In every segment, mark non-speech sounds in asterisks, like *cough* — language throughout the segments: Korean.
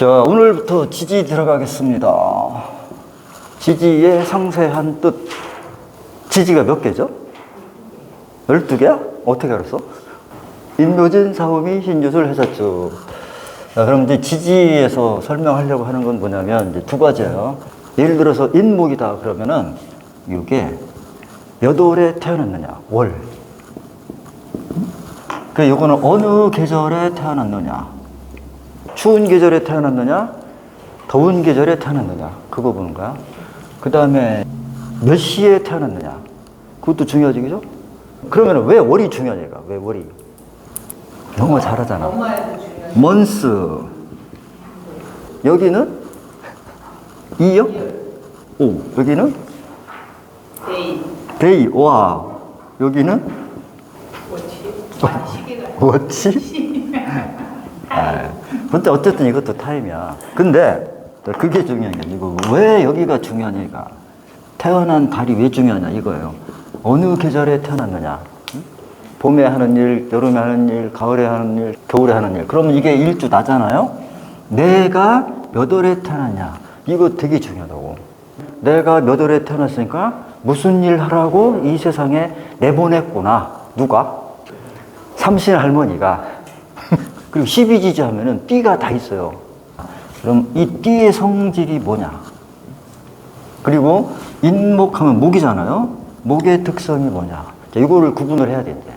자, 오늘부터 지지 들어가겠습니다. 지지의 상세한 뜻. 지지가 몇 개죠? 12개야? 어떻게 알았어? 인묘진 사오미 신유술 해사주. 자, 그럼 이제 지지에서 설명하려고 하는 건 뭐냐면 이제 두 가지예요. 예를 들어서 인목이다 그러면은 이게 몇 월에 태어났느냐? 월. 그 요거는 어느 계절에 태어났느냐? 추운 계절에 태어났느냐, 더운 계절에 태어났느냐, 그거 보는 거야. 그 다음에 몇 시에 태어났느냐, 그것도 중요하지, 그죠? 그러면 왜 월이 중요하니까? 왜 월이? 영어 잘하잖아. 먼스. 여기는? *laughs* 이요? 오. 여기는? 데이 데이. 와. 여기는? 워치 시계가 뭐지? *laughs* 아, 근데 어쨌든 이것도 타임이야. 근데 또 그게 중요한 게 아니고 왜 여기가 중요하니까 태어난 달이 왜 중요하냐 이거예요. 어느 계절에 태어났느냐. 응? 봄에 하는 일, 여름에 하는 일, 가을에 하는 일, 겨울에 하는 일. 그러면 이게 일주 나잖아요. 내가 몇 월에 태어났냐. 이거 되게 중요하다고. 내가 몇 월에 태어났으니까 무슨 일 하라고 이 세상에 내보냈구나. 누가? 삼신 할머니가 *laughs* 그리고 12지지 하면은 띠가 다 있어요. 그럼 이 띠의 성질이 뭐냐? 그리고 인목하면 목이잖아요. 목의 특성이 뭐냐? 자, 이거를 구분을 해야 된대.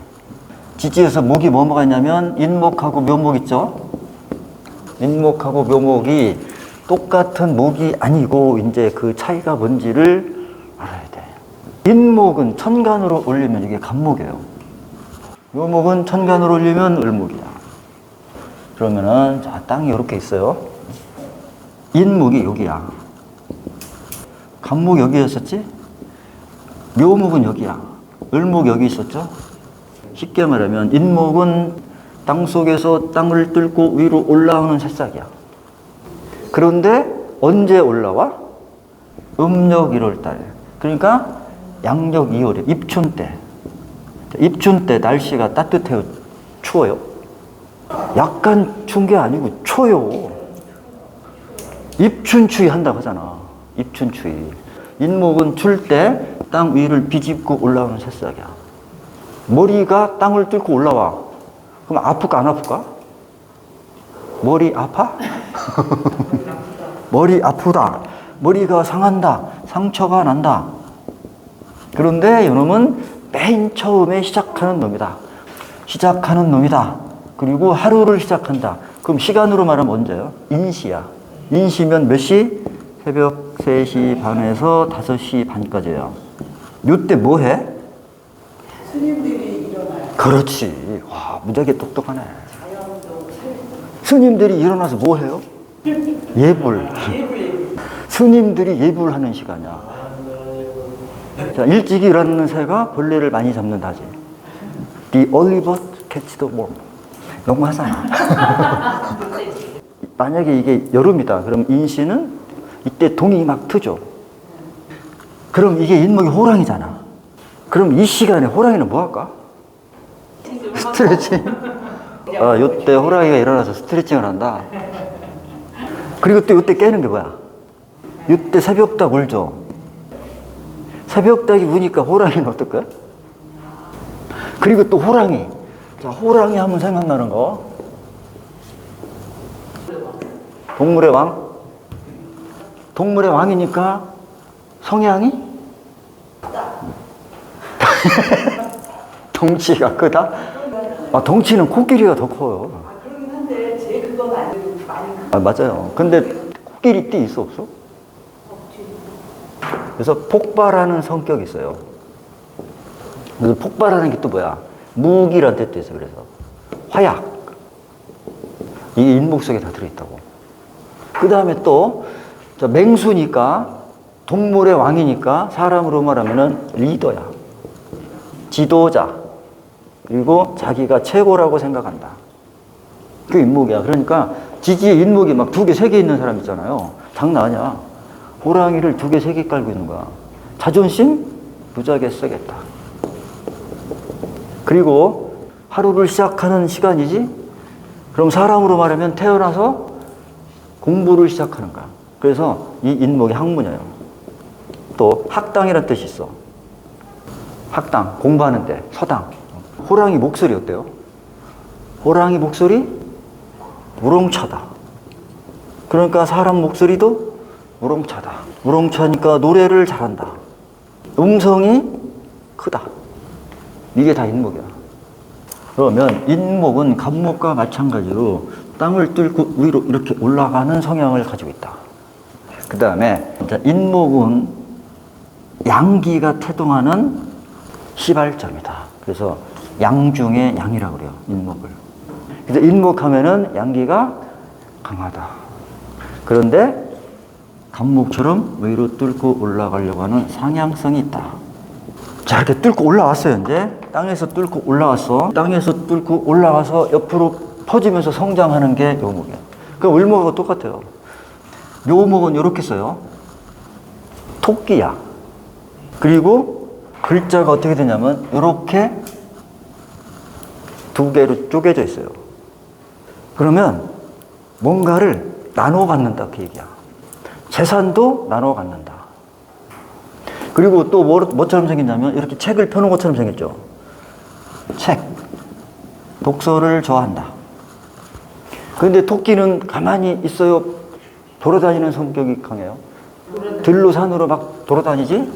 지지에서 목이 뭐뭐가 있냐면 인목하고 묘목 있죠? 인목하고 묘목이 똑같은 목이 아니고 이제 그 차이가 뭔지를. 인목은 천간으로 올리면 이게 간목이에요. 묘목은 천간으로 올리면 을목이야. 그러면은 자 땅이 이렇게 있어요. 인목이 여기야. 간목 여기였었지? 묘목은 여기야. 을목 여기 있었죠? 쉽게 말하면 인목은 땅 속에서 땅을 뚫고 위로 올라오는 새싹이야. 그런데 언제 올라와? 음력 1월 달. 그러니까 양력 2월에 입춘 때. 입춘 때 날씨가 따뜻해요. 추워요. 약간 추운 게 아니고 초요. 입춘추위 한다고 하잖아. 입춘추위. 인목은 출 때 땅 위를 비집고 올라오는 새싹이야. 머리가 땅을 뚫고 올라와. 그럼 아플까 안 아플까? 머리 아파? *laughs* 머리 아프다. 머리가 상한다. 상처가 난다. 그런데 이놈은 맨 처음에 시작하는 놈이다. 시작하는 놈이다. 그리고 하루를 시작한다. 그럼 시간으로 말하면 언제요? 인시야. 인시면 몇 시? 새벽 3시 반에서 5시 반까지예요. 요때 뭐 해? 스님들이 일어나요. 그렇지. 와, 무지하게 똑똑하네. 스님들이 일어나서 뭐 해요? *laughs* 예불 예불. 스님들이 예불하는 시간이야. 자, 일찍 일어나는 새가 벌레를 많이 잡는다지. The bird catch the worm. 너무 하잖아. *laughs* 만약에 이게 여름이다. 그럼 인시는 이때 동이 막 트죠. 그럼 이게 인목이 호랑이잖아. 그럼 이 시간에 호랑이는 뭐 할까? 스트레칭. 아, 요때 호랑이가 일어나서 스트레칭을 한다. 그리고 또 요때 깨는 게 뭐야? 요때 새벽닭 울죠. 새벽 닭이 우니까 호랑이는 어떨까? 그리고 또 호랑이. 자, 호랑이 하면 생각나는 거. 동물의 왕? 동물의 왕이니까 성향이? *laughs* 덩치가 크다? 아, 덩치는 코끼리가 더 커요. 아 그러긴 한데 제 그건 아니고 많이 아, 맞아요. 근데 코끼리 띠 있어, 없어? 그래서 폭발하는 성격이 있어요. 그래서 폭발하는 게 또 뭐야? 무기란 뜻도 있어, 그래서. 화약. 이게 인목 속에 다 들어있다고. 그 다음에 또, 저 맹수니까, 동물의 왕이니까, 사람으로 말하면은 리더야. 지도자. 그리고 자기가 최고라고 생각한다. 그 인목이야. 그러니까 지지에 인목이 막 두 개, 세 개 있는 사람 있잖아요. 장난 아니야. 호랑이를 두 개, 세 개 깔고 있는 거야. 자존심? 무지하게 쓰겠다. 그리고 하루를 시작하는 시간이지? 그럼 사람으로 말하면 태어나서 공부를 시작하는 거야. 그래서 이 인목이 학문이에요. 또 학당이라는 뜻이 있어. 학당, 공부하는 데, 서당. 호랑이 목소리 어때요? 호랑이 목소리? 우렁차다. 그러니까 사람 목소리도 우렁차다. 우렁차니까 노래를 잘한다. 음성이 크다. 이게 다 인목이야. 그러면 인목은 간목과 마찬가지로 땅을 뚫고 위로 이렇게 올라가는 성향을 가지고 있다. 그 다음에 인목은 양기가 태동하는 시발점이다. 그래서 양 중에 양이라고 그래요. 인목을. 그래서 인목하면은 양기가 강하다. 그런데 간목처럼 위로 뚫고 올라가려고 하는 상향성이 있다. 자, 이렇게 뚫고 올라왔어요, 이제. 땅에서 뚫고 올라왔어. 땅에서 뚫고 올라와서 옆으로 퍼지면서 성장하는 게 묘목이야. 그 을목하고 똑같아요. 묘목은 이렇게 써요. 토끼야. 그리고 글자가 어떻게 되냐면 이렇게 두 개로 쪼개져 있어요. 그러면 뭔가를 나눠 갖는다 그 얘기야. 재산도 나눠 갖는다. 그리고 또 뭐, 뭐처럼 생겼냐면 이렇게 책을 펴놓은 것처럼 생겼죠. 책. 독서를 좋아한다. 그런데 토끼는 가만히 있어요. 돌아다니는 성격이 강해요. 들로 산으로 막 돌아다니지?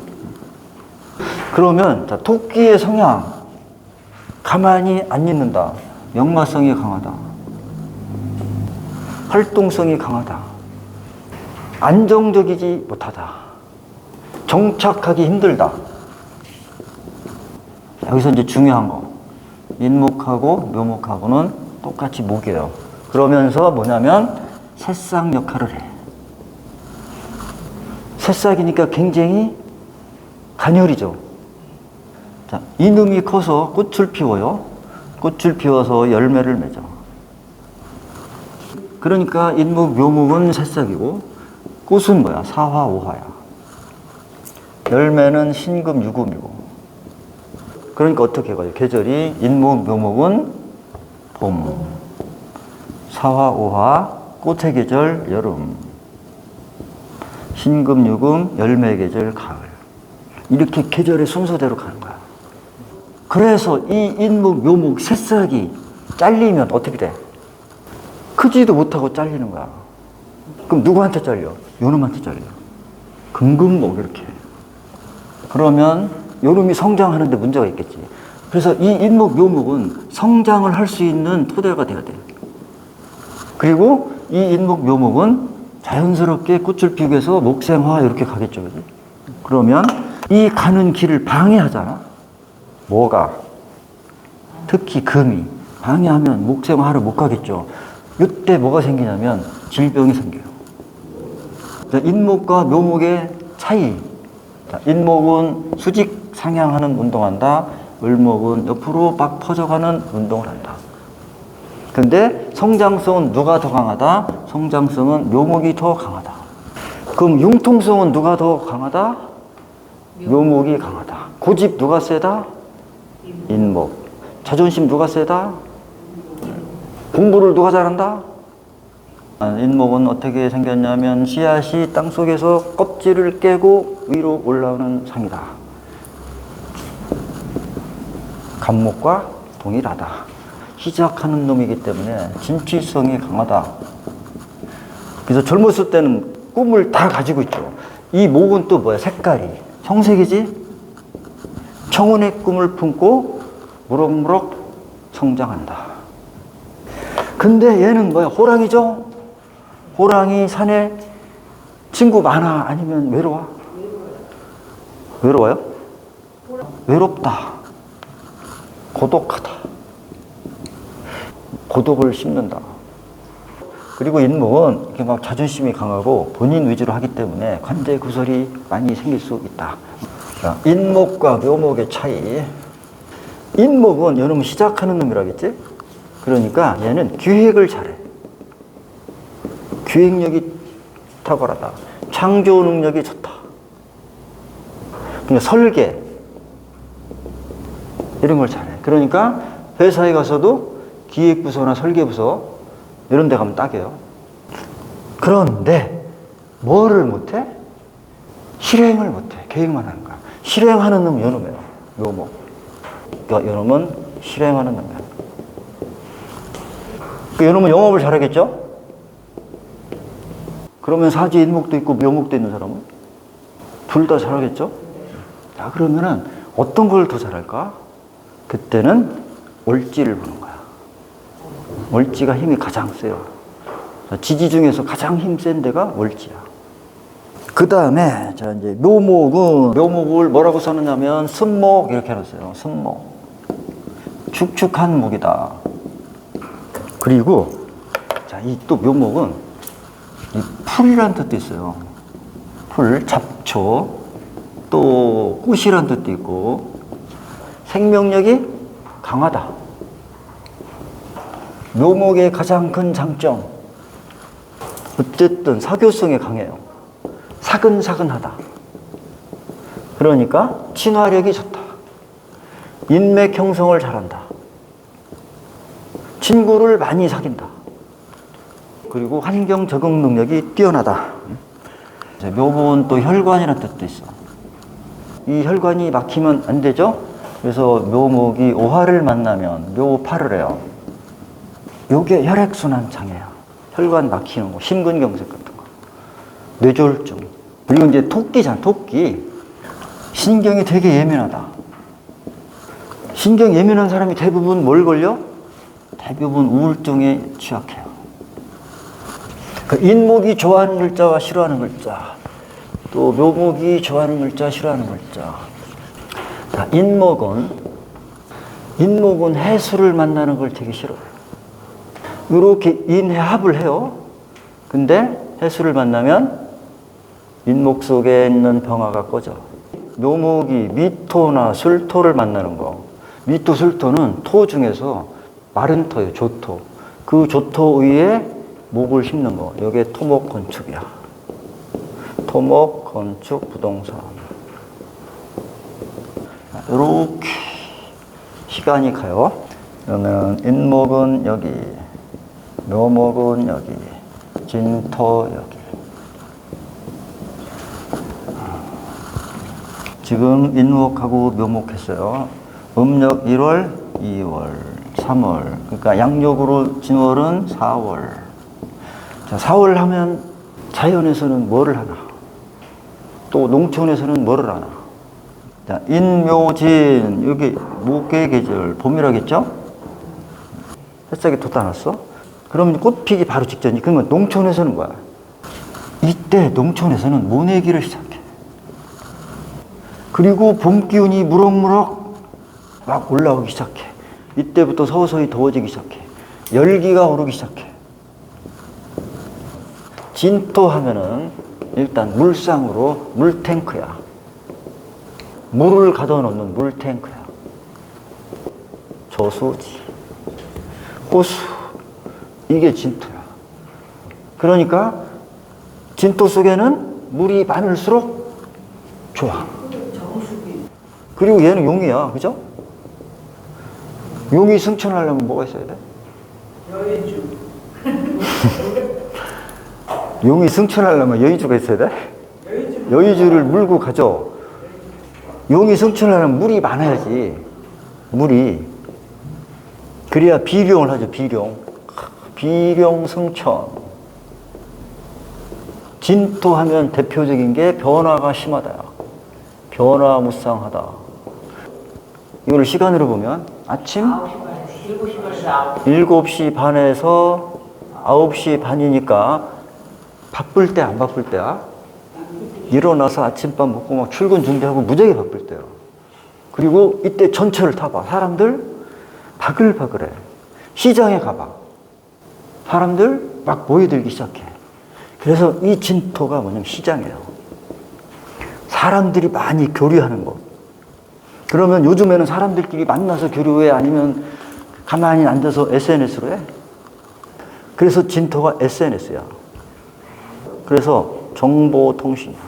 그러면 자, 토끼의 성향 가만히 안 있는다. 역마성이 강하다. 활동성이 강하다. 안정적이지 못하다. 정착하기 힘들다. 여기서 이제 중요한 거. 인목하고 묘목하고는 똑같이 목이에요. 그러면서 뭐냐면 새싹 역할을 해. 새싹이니까 굉장히 가녀리죠. 자, 이놈이 커서 꽃을 피워요. 꽃을 피워서 열매를 맺어. 그러니까 인목, 묘목은 새싹이고 꽃은 뭐야? 사화, 오화야. 열매는 신금, 유금이고. 그러니까 어떻게 가요? 계절이 인목, 묘목은 봄, 사화, 오화, 꽃의 계절, 여름, 신금, 유금, 열매 계절, 가을. 이렇게 계절의 순서대로 가는 거야. 그래서 이 인목, 묘목, 새싹이 잘리면 어떻게 돼? 크지도 못하고 잘리는 거야. 그럼 누구한테 잘려? 요놈한테 잘려. 금금목 이렇게. 그러면 요놈이 성장하는데 문제가 있겠지. 그래서 이 인목, 묘목은 성장을 할 수 있는 토대가 돼야 돼. 그리고 이 인목, 묘목은 자연스럽게 꽃을 피우기 위해서 목생화 이렇게 가겠죠. 그지? 그러면 이 가는 길을 방해하잖아. 뭐가? 특히 금이. 방해하면 목생화를 못 가겠죠. 이때 뭐가 생기냐면 질병이 생겨요. 자, 인목과 묘목의 차이. 자, 인목은 수직 상향하는 운동한다. 을목은 옆으로 막 퍼져가는 운동을 한다. 근데 성장성은 누가 더 강하다? 성장성은 묘목이 더 강하다. 그럼 융통성은 누가 더 강하다? 묘목이 강하다. 고집 누가 세다? 인목. 자존심 누가 세다? 공부를 누가 잘한다? 아, 인목은 어떻게 생겼냐면 씨앗이 땅 속에서 껍질을 깨고 위로 올라오는 상이다. 간목과 동일하다. 시작하는 놈이기 때문에 진취성이 강하다. 그래서 젊었을 때는 꿈을 다 가지고 있죠. 이 목은 또 뭐야? 색깔이. 청색이지? 청운의 꿈을 품고 무럭무럭 성장한다. 근데 얘는 뭐야? 호랑이죠? 호랑이 산에 친구 많아? 아니면 외로워? 외로워요? 외롭다. 고독하다. 고독을 심는다. 그리고 인목은 이렇게 막 자존심이 강하고 본인 위주로 하기 때문에 관대 구설이 많이 생길 수 있다. 자, 인목과 묘목의 차이. 인목은 여러분 시작하는 놈이라겠지? 그러니까 얘는 기획을 잘해. 기획력이 탁월하다. 창조 능력이 좋다. 그냥 설계, 이런 걸 잘해. 그러니까 회사에 가서도 기획부서나 설계부서 이런 데 가면 딱이에요. 그런데 뭐를 못해? 실행을 못해. 계획만 하는 거야. 실행하는 놈 요놈이에요. 요놈. 그러니까 요놈은 실행하는 놈이야. 그 요놈은 영업을 잘하겠죠? 그러면 사지 인목도 있고 묘목도 있는 사람은 둘 다 잘하겠죠? 자, 그러면은 어떤 걸 더 잘할까? 그때는 월지를 보는 거야. 월지가 힘이 가장 세요. 자, 지지 중에서 가장 힘 센 데가 월지야. 그 다음에, 자, 이제 묘목은, 묘목을 뭐라고 써느냐면, 순목, 이렇게 해놨어요. 순목. 축축한 목이다. 그리고, 자, 이 또 묘목은, 이 풀이라는 뜻도 있어요. 풀, 잡초, 또 꽃이라는 뜻도 있고, 생명력이 강하다. 묘목의 가장 큰 장점. 어쨌든 사교성이 강해요. 사근사근하다. 그러니까 친화력이 좋다. 인맥 형성을 잘한다. 친구를 많이 사귄다. 그리고 환경 적응 능력이 뛰어나다. 묘목은 또 혈관이라는 뜻도 있어. 이 혈관이 막히면 안 되죠? 그래서 묘목이 오화를 만나면 묘파를 해요. 요게 혈액순환 장애야. 혈관 막히는 거, 심근경색 같은 거. 뇌졸중. 그리고 이제 토끼잖아, 토끼. 신경이 되게 예민하다. 신경 예민한 사람이 대부분 뭘 걸려? 대부분 우울증에 취약해요. 그 인목이 좋아하는 글자와 싫어하는 글자, 또 묘목이 좋아하는 글자, 싫어하는 글자. 자, 인목은 인목은 해수를 만나는 걸 되게 싫어해요. 이렇게 인해합을 해요. 근데 해수를 만나면 인목 속에 있는 병화가 꺼져. 묘목이 미토나 술토를 만나는 거. 미토, 술토는 토 중에서 마른 토예요, 조토. 그 조토 위에 목을 심는 거. 이게 토목 건축이야. 토목 건축 부동산. 이렇게 시간이 가요. 그러면 인목은 여기, 묘목은 여기, 진토 여기. 지금 인목하고 묘목했어요. 음력 1월, 2월, 3월. 그러니까 양력으로 진월은 4월. 자, 4월 하면 자연에서는 뭐를 하나? 또 농촌에서는 뭐를 하나? 자, 인묘진, 여기 목계 계절, 봄이라겠죠? 햇살이 돋아났어? 그러면 꽃 피기 바로 직전이. 그러면 농촌에서는 뭐야? 이때 농촌에서는 모내기를 시작해. 그리고 봄 기운이 무럭무럭 막 올라오기 시작해. 이때부터 서서히 더워지기 시작해. 열기가 오르기 시작해. 진토 하면은 일단 물상으로 물탱크야. 물을 가둬 놓는 물탱크야. 저수지, 호수, 이게 진토야. 그러니까 진토 속에는 물이 많을수록 좋아. 그리고 얘는 용이야, 그죠? 용이 승천하려면 뭐가 있어야 돼? 여의주. *laughs* 용이 승천하려면 여의주가 있어야 돼? 여의주. 여의주를 물고 가죠. 용이 승천하려면 물이 많아야지. 물이. 그래야 비룡을 하죠, 비룡. 비룡 승천. 진토하면 대표적인 게 변화가 심하다. 변화무쌍하다. 이걸 시간으로 보면 아침 9시 반, 7시 반에서 7시 반에서 9시 반이니까 바쁠 때 안 바쁠 때야? 일어나서 아침밥 먹고 막 출근 준비하고 무지하게 바쁠 때요. 그리고 이때 전철을 타봐. 사람들 바글바글해. 시장에 가봐. 사람들 막 모여들기 시작해. 그래서 이 진토가 뭐냐면 시장이에요. 사람들이 많이 교류하는 것. 그러면 요즘에는 사람들끼리 만나서 교류해 아니면 가만히 앉아서 SNS로 해? 그래서 진토가 SNS야. 그래서 정보통신이야.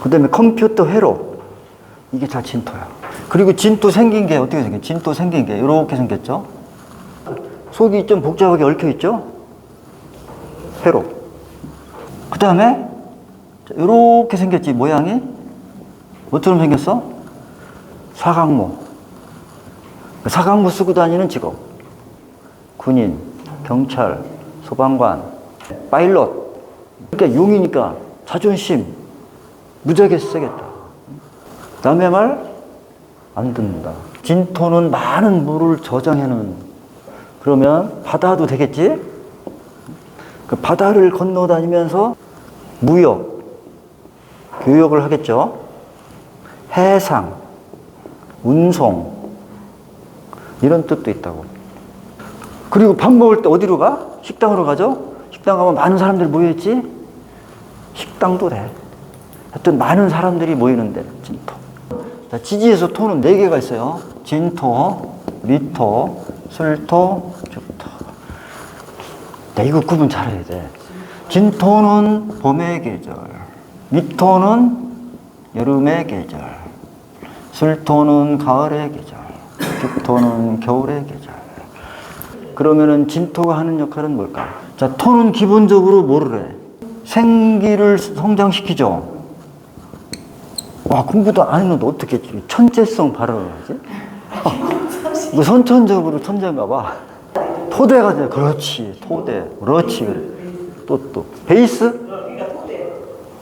그 다음에 컴퓨터 회로. 이게 다 진토야. 그리고 진토 생긴 게 어떻게 생겼 진토 생긴 게 이렇게 생겼죠? 속이 좀 복잡하게 얽혀 있죠? 회로. 그 다음에 이렇게 생겼지 모양이 뭐처럼 생겼어? 사각모. 그 사각모 쓰고 다니는 직업. 군인, 경찰, 소방관, 파일럿. 그러니까 용이니까 자존심 무지하게 세겠다. 남의 말 안 듣는다. 진토는 많은 물을 저장해 놓은 그러면 바다도 되겠지? 그 바다를 건너 다니면서 무역, 교역을 하겠죠? 해상, 운송, 이런 뜻도 있다고. 그리고 밥 먹을 때 어디로 가? 식당으로 가죠? 식당 가면 많은 사람들이 모여있지? 식당도 돼. 하여튼 많은 사람들이 모이는데, 진토. 자, 지지에서 토는 네 개가 있어요. 진토, 미토, 술토, 죽토. 야, 이거 구분 잘해야 돼. 진토는 봄의 계절, 미토는 여름의 계절, 술토는 가을의 계절, 죽토는 겨울의 계절. 그러면은 진토가 하는 역할은 뭘까? 자, 토는 기본적으로 뭐를 해? 생기를 성장시키죠. 와, 공부도 안 했는데 어떻게 천재성 발언을 하지? 뭐 선천적으로 천재인가 봐. 토대가 돼. 그렇지. 토대. 그렇지. 또, 또. 베이스?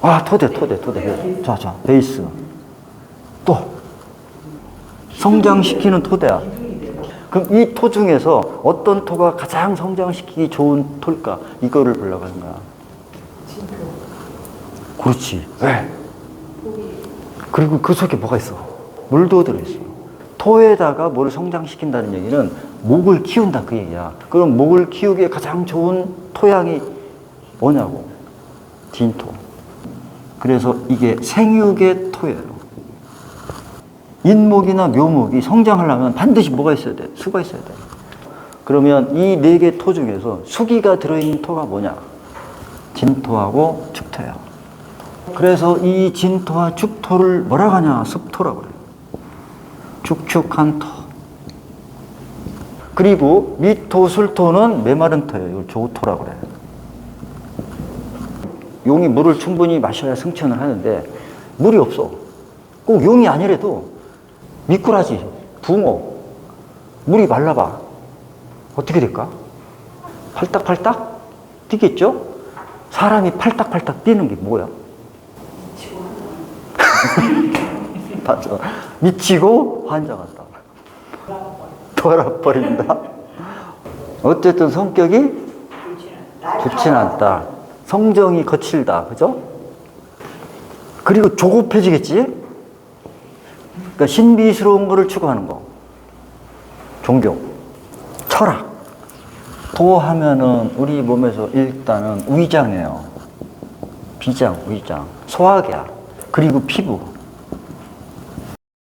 아, 토대, 토대, 토대. 자, 자, 베이스. 또. 성장시키는 토대야. 그럼 이 토 중에서 어떤 토가 가장 성장시키기 좋은 토일까? 이거를 보려고 하는 거야. 그렇지. 왜? 그리고 그 속에 뭐가 있어? 물도 들어있어. 토에다가 뭐를 성장시킨다는 얘기는 목을 키운다 그 얘기야. 그럼 목을 키우기에 가장 좋은 토양이 뭐냐고? 진토. 그래서 이게 생육의 토예요. 인목이나 묘목이 성장하려면 반드시 뭐가 있어야 돼? 수가 있어야 돼. 그러면 이 네 개 토 중에서 수기가 들어있는 토가 뭐냐? 진토하고 축토야. 그래서 이 진토와 축토를 뭐라고 하냐? 습토라고 그래요. 축축한 토. 그리고 미토, 술토는 메마른 토예요. 조토라고 그래요. 용이 물을 충분히 마셔야 승천을 하는데 물이 없어. 꼭 용이 아니래도 미꾸라지, 붕어, 물이 말라봐. 어떻게 될까? 팔딱팔딱 뛰겠죠? 사람이 팔딱팔딱 뛰는 게 뭐야? 맞아. *laughs* 미치고 환장한다. 돌아버린다. 어쨌든 성격이 좋진 않다. 성정이 거칠다. 그죠? 그리고 조급해지겠지? 그러니까 신비스러운 거를 추구하는 거. 종교. 철학. 도하면은 우리 몸에서 일단은 위장이에요. 비장, 위장. 소화기야. 그리고 피부.